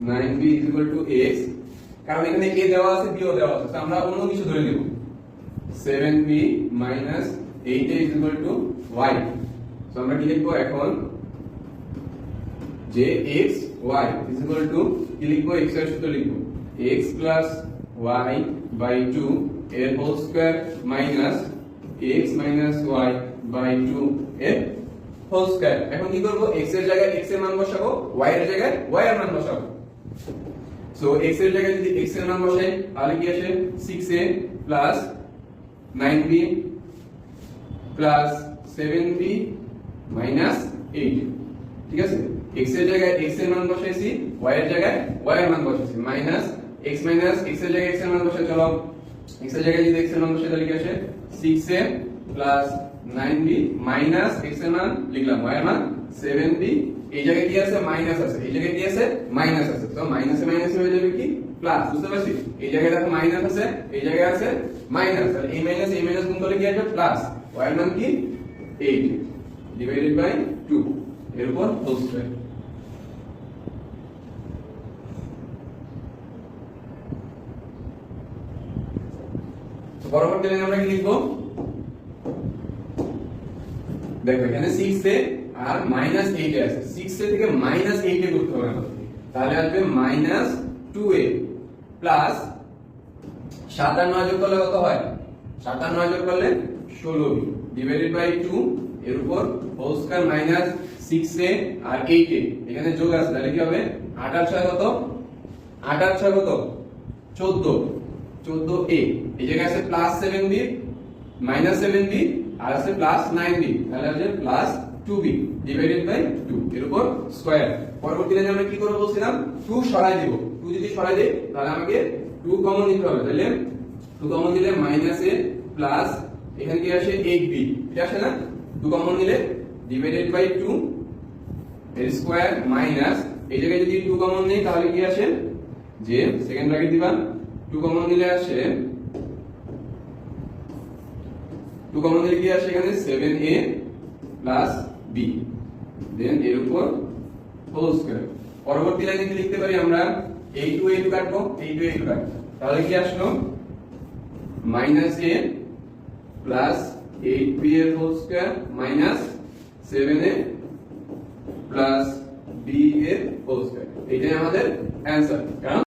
9b is equal to x কারণ এখানে a দেওয়া আছে, b ও দেওয়া আছে আমরা অন্য কিছু ধরে নেব। 7b minus 8a is equal to y, তো আমরা কি লিখব এখন? যে x y is equal to, কি লিখব? x এর সূত্র লিখব। x plus y by 2 এর whole square minus x minus y by 2 এর হোল স্কয়ার এখন কি করব? x এর জায়গায় x এর মান বসাবো, y এর জায়গায় y এর মান বসাবো। সো x এর জায়গায় যদি x এর মান বসাই তাহলে কি আসে? 6a 9b 7b মাইনাস 8 ঠিক আছে? X এর জায়গায় x এর মান বসাইছি, y এর জায়গায় y এর মান বসাইছি। মাইনাস x মাইনাস x এর জায়গায় x এর মান বসাই, চলো। X এর জায়গায় যদি x এর মান বসাই, তাহলে কি আসে? 6a plus 9b minus x এর মান লিখলাম, y এর মান 7b এই জায়গায় কি আছে? মাইনাস আছে। এই জায়গায় কি আছে? মাইনাস আছে। তো মাইনাসে মাইনাসে হয়ে যাবে কি? প্লাস বুঝতে পারছি? এই জায়গায় দেখো মাইনাস আছে, এই জায়গায় আছে মাইনাস তাহলে এই মাইনাস এই মাইনাস গুণ করলে কি আসবে? প্লাস y এর মান কি? 8 ডিভাইডেড বাই 2 এর উপর হোল স্কয়ার পরবর্তী লাইনে আমরা কি লিখব? দেখো, এখানে 6 এ আর মাইনাস 8 এ আছে। 6 এ থেকে মাইনাস 8 এ করতে হবে তাহলে আসবে মাইনাস 2a প্লাস 7 আর 9 যোগ করলে কত হয়? 7 আর 9 যোগ করলে 16b ডিভাইডেড বাই 2 এর উপর হোল স্কয়ার মাইনাস 6a আর 8a এখানে যোগ আছে, তাহলে কি হবে? 8 আর 6 কত? 8 আর 6 কত 14 14a এই জায়গায় আছে প্লাস 7b মাইনাস 7b আর আছে প্লাস নাইন বি তাহলে আছে plus two B divided by two এর উপর স্কোয়ার পরবর্তী লাইনে আমরা কি করব বলছিলাম? টু সরাই দিব। টু যদি সরাই দেই, তাহলে আমাকে টু কমন নিতে হবে। তাহলে টু কমন দিলে মাইনাস a প্লাস এখানে কি আসে এইট বি এটা আসে না? টু কমন নিলে ডিভাইডেড বাই টু এর স্কয়ার মাইনাস এই জায়গায় যদি টু কমন নেই, তাহলে কি আসে? যে সেকেন্ড ব্র্যাকেট দিবা টু কমন নিলে আসে 2 কমন দিলে কি আসে এখানে? 7a প্লাস b দেন এর উপর হোল স্কয়ার পরবর্তী লাইনে কি লিখতে পারি আমরা? এই টু এই টু কাটবো। এই টু এই টু কাটবো তাহলে কি আসলো? Minus a plus eight B এর whole square minus seven A plus B এর হোল স্কয়ার এটাই আমাদের অ্যান্সার কারণ